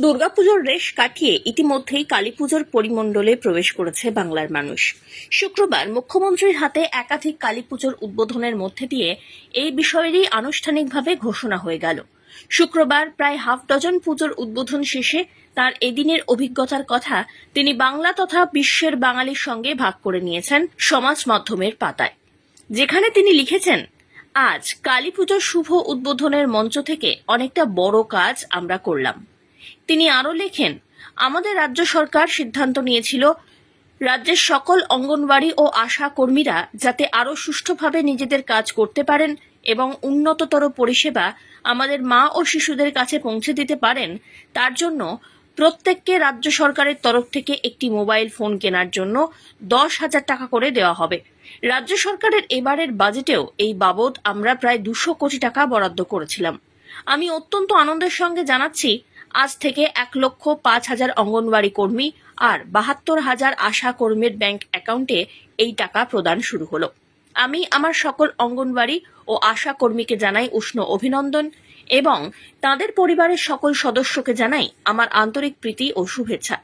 দুর্গাপুজোর রেশ কাটিয়ে ইতিমধ্যেই কালীপুজোর পরিমণ্ডলে প্রবেশ করেছে বাংলার মানুষ। শুক্রবার মুখ্যমন্ত্রীর হাতে একাধিক কালীপুজোর উদ্বোধনের মধ্যে দিয়ে এই বিষয়েরই আনুষ্ঠানিকভাবে ঘোষণা হয়ে গেল। শুক্রবার প্রায় হাফ ডজন পুজোর উদ্বোধন শেষে তার এদিনের অভিজ্ঞতার কথা তিনি বাংলা তথা বিশ্বের বাঙালির সঙ্গে ভাগ করে নিয়েছেন সমাজ মাধ্যমের পাতায়। যেখানে তিনি লিখেছেন, আজ কালী পুজোর শুভ উদ্বোধনের মঞ্চ থেকে অনেকটা বড় কাজ আমরা করলাম। তিনি আরও লেখেন, আমাদের রাজ্য সরকার সিদ্ধান্ত নিয়েছিল, রাজ্যের সকল অঙ্গনওয়াড়ি ও আশা কর্মীরা যাতে আরও সুষ্ঠুভাবে নিজেদের কাজ করতে পারেন এবং উন্নততর পরিষেবা আমাদের মা ও শিশুদের কাছে পৌঁছে দিতে পারেন, তার জন্য প্রত্যেককে রাজ্য সরকারের তরফ থেকে একটি মোবাইল ফোন কেনার জন্য দশ হাজার টাকা করে দেওয়া হবে। রাজ্য সরকারের এবারের বাজেটেও এই বাবদ আমরা প্রায় দুশো কোটি টাকা বরাদ্দ করেছিলাম। আমি অত্যন্ত আনন্দের সঙ্গে জানাচ্ছি আজ থেকে এক লক্ষ পাঁচ হাজার অঙ্গনওয়াড়ি কর্মী আর বাহাত্তর হাজার আশা কর্মীর ব্যাংক অ্যাকাউন্টে এই টাকা প্রদান শুরু হলো। আমি আমার সকল অঙ্গনওয়াড়ি ও আশা কর্মীকে জানাই উষ্ণ অভিনন্দন এবং তাদের পরিবারের সকল সদস্যকে জানাই আমার আন্তরিক প্রীতি ও শুভেচ্ছা।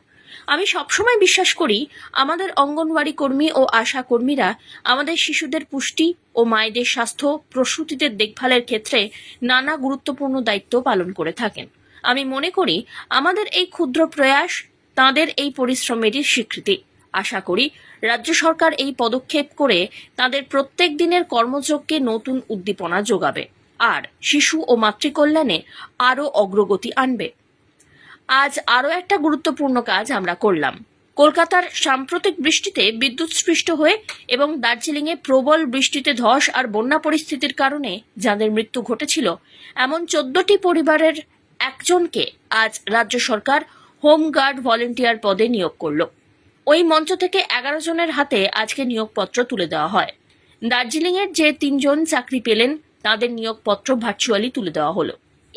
আমি সবসময় বিশ্বাস করি আমাদের অঙ্গনওয়াড়ি কর্মী ও আশা কর্মীরা আমাদের শিশুদের পুষ্টি ও মায়েদের স্বাস্থ্য, প্রসূতিদের দেখভালের ক্ষেত্রে নানা গুরুত্বপূর্ণ দায়িত্ব পালন করে থাকেন। আমি মনে করি আমাদের এই ক্ষুদ্র প্রয়াস, তাদের এই পরিশ্রমেরই স্বীকৃতি। আশা করি রাজ্য সরকার এই পদক্ষেপ করে তাদের প্রত্যেক দিনের কর্মযোগকে নতুন উদ্দীপনা যোগাবে আর শিশু ও মাতৃকল্যাণে আরও অগ্রগতি আনবে। আজ আরও একটা গুরুত্বপূর্ণ কাজ আমরা করলাম। কলকাতার সাম্প্রতিক বৃষ্টিতে বিদ্যুৎস্পৃষ্ট হয়ে এবং দার্জিলিংয়ে প্রবল বৃষ্টিতে ধস আর বন্যা পরিস্থিতির কারণে যাদের মৃত্যু ঘটেছিল, এমন চোদ্দটি পরিবারের একজনকে আজ রাজ্য সরকার হোমগার্ড ভলেন্টিয়ার পদে নিয়োগ করল। ওই মঞ্চ থেকে এগারো জনের হাতে আজকে নিয়োগপত্র তুলে দেওয়া হয়। দার্জিলিংয়ের যে তিনজন চাকরি পেলেন, তাদের নিয়োগপত্র ভার্চুয়ালি তুলে দেওয়া হলো।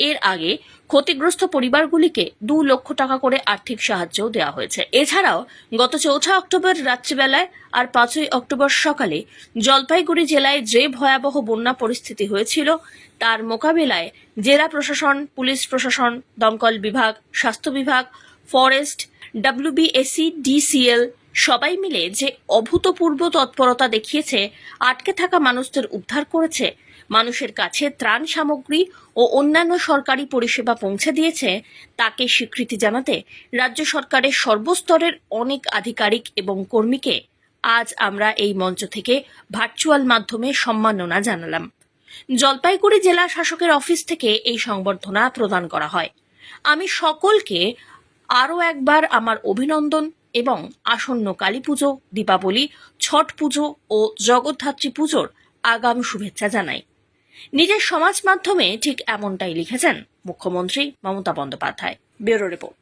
এর আগে ক্ষতিগ্রস্ত পরিবারগুলিকে দু লক্ষ টাকা করে আর্থিক সাহায্য দেওয়া হয়েছে। এছাড়াও গত চৌঠা অক্টোবর রাত্রিবেলায় আর পাঁচই অক্টোবর সকালে জলপাইগুড়ি জেলায় যে ভয়াবহ বন্যা পরিস্থিতি হয়েছিল, তার মোকাবিলায় জেলা প্রশাসন, পুলিশ প্রশাসন, দমকল বিভাগ, স্বাস্থ্য বিভাগ, ফরেস্ট ডাব্লিউবিএসি ডিসিএল সবাই মিলে যে অভূতপূর্ব তৎপরতা দেখিয়েছে, আটকে থাকা মানুষদের উদ্ধার করেছে মানুষের কাছে ত্রাণ সামগ্রী ও অন্যান্য সরকারি পরিষেবা পৌঁছে দিয়েছে, তাকে স্বীকৃতি জানাতে রাজ্য সরকারের সর্বস্তরের অনেক আধিকারিক এবং কর্মীকে আজ আমরা এই মঞ্চ থেকে ভার্চুয়াল মাধ্যমে সম্মাননা জানালাম। জলপাইগুড়ি জেলা শাসকের অফিস থেকে এই সংবর্ধনা প্রদান করা হয়। আমি সকলকে আরও একবার আমার অভিনন্দন এবং আসন্ন কালী পুজো, দীপাবলি, ছট পুজো ও জগদ্ধাত্রী পুজোর আগাম শুভেচ্ছা জানাই। নিজের সমাজ মাধ্যমে ঠিক এমনটাই লিখেছেন মুখ্যমন্ত্রী মমতা বন্দ্যোপাধ্যায়। Bureau report.